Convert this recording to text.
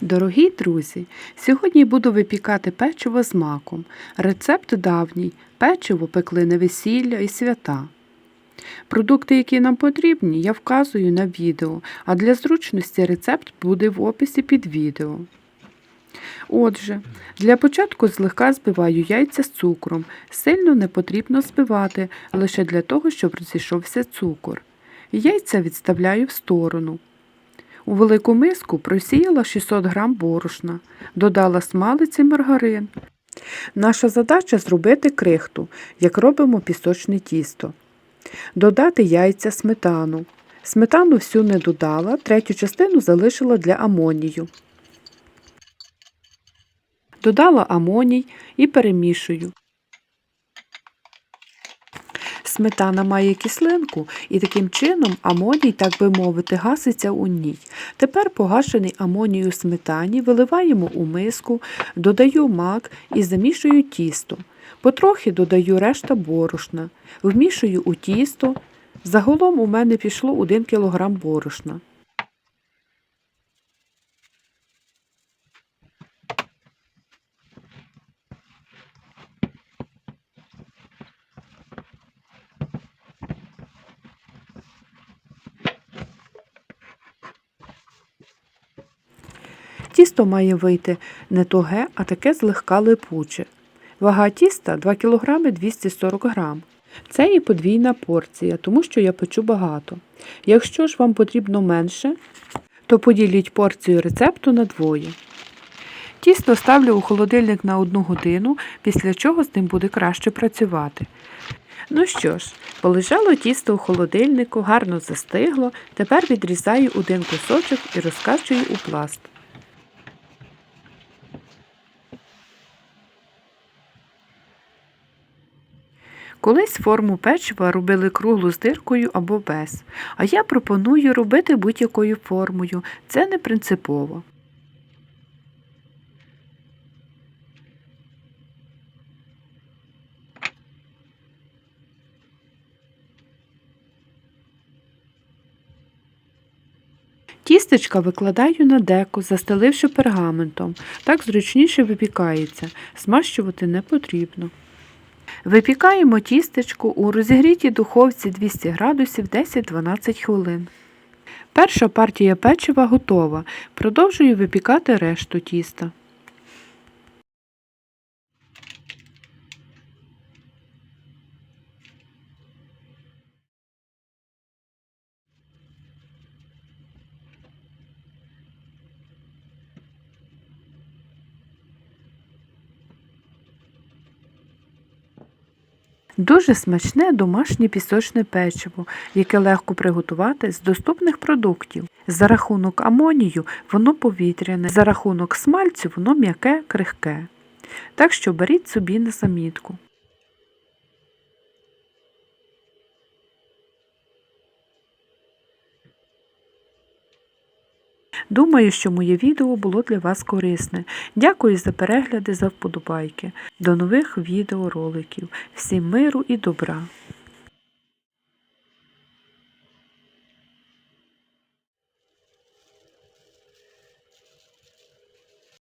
Дорогі друзі, сьогодні буду випікати печиво з маком. Рецепт давній. Печиво пекли на весілля і свята. Продукти, які нам потрібні, я вказую на відео, а для зручності рецепт буде в описі під відео. Отже, для початку злегка збиваю яйця з цукром. Сильно не потрібно збивати, лише для того, щоб розійшовся цукор. Яйця відставляю в сторону. У велику миску просіяла 600 г борошна, додала смалець і маргарин. Наша задача зробити крихту, як робимо пісочне тісто. Додати яйця сметану. Сметану всю не додала, третю частину залишила для амонію. Додала амоній і перемішую. Сметана має кислинку, і таким чином амоній, так би мовити, гаситься у ній. Тепер погашений амоній сметані виливаємо у миску, додаю мак і замішую тісто. Потрохи додаю решта борошна, вмішую у тісто. Загалом у мене пішло 1 кг борошна. Тісто має вийти не туге, а таке злегка липуче. Вага тіста 2 кг 240 г. Це і подвійна порція, тому що я печу багато. Якщо ж вам потрібно менше, то поділіть порцію рецепту на двоє. Тісто ставлю у холодильник на 1 годину, після чого з ним буде краще працювати. Ну що ж, полежало тісто у холодильнику, гарно застигло, тепер відрізаю один кусочок і розкачую у пласт. Колись форму печива робили круглу з диркою або без, а я пропоную робити будь-якою формою. Це не принципово. Тістечка викладаю на деко, застеливши пергаментом. Так зручніше випікається. Змащувати не потрібно. Випікаємо тістечко у розігрітій духовці 200 градусів 10-12 хвилин. Перша партія печива готова. Продовжую випікати решту тіста. Дуже смачне домашнє пісочне печиво, яке легко приготувати з доступних продуктів. За рахунок амонію воно повітряне, за рахунок смальцю воно м'яке, крихке. Так що беріть собі на замітку. Думаю, що моє відео було для вас корисне. Дякую за перегляди, за вподобайки. До нових відеороликів. Всім миру і добра!